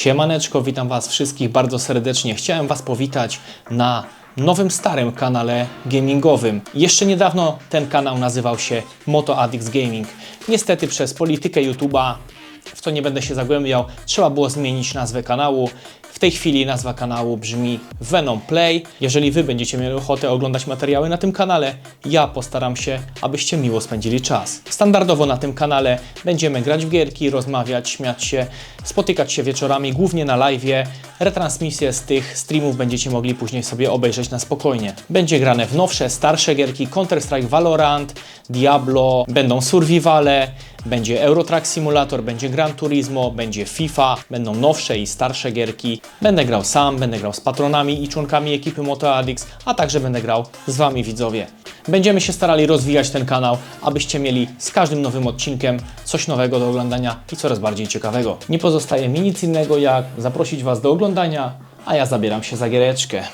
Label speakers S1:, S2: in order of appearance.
S1: Siemaneczko, witam Was wszystkich bardzo serdecznie. Chciałem Was powitać na nowym, starym kanale gamingowym. Jeszcze niedawno ten kanał nazywał się Moto Addicts Gaming. Niestety przez politykę YouTube'a, w co nie będę się zagłębiał, trzeba było zmienić nazwę kanału. Tej chwili nazwa kanału brzmi Venom Play. Jeżeli Wy będziecie mieli ochotę oglądać materiały na tym kanale, ja postaram się, abyście miło spędzili czas. Standardowo na tym kanale będziemy grać w gierki, rozmawiać, śmiać się, spotykać się wieczorami, głównie na live. Retransmisje z tych streamów będziecie mogli później sobie obejrzeć na spokojnie. Będzie grane w nowsze, starsze gierki Counter-Strike Valorant, Diablo, będą survivale, będzie Eurotrack Simulator, będzie Gran Turismo, będzie FIFA, będą nowsze i starsze gierki. Będę grał sam, będę grał z patronami i członkami ekipy Moto Addicts, a także będę grał z Wami widzowie. Będziemy się starali rozwijać ten kanał, abyście mieli z każdym nowym odcinkiem coś nowego do oglądania i coraz bardziej ciekawego. Nie pozostaje mi nic innego jak zaprosić Was do oglądania, a ja zabieram się za giereczkę.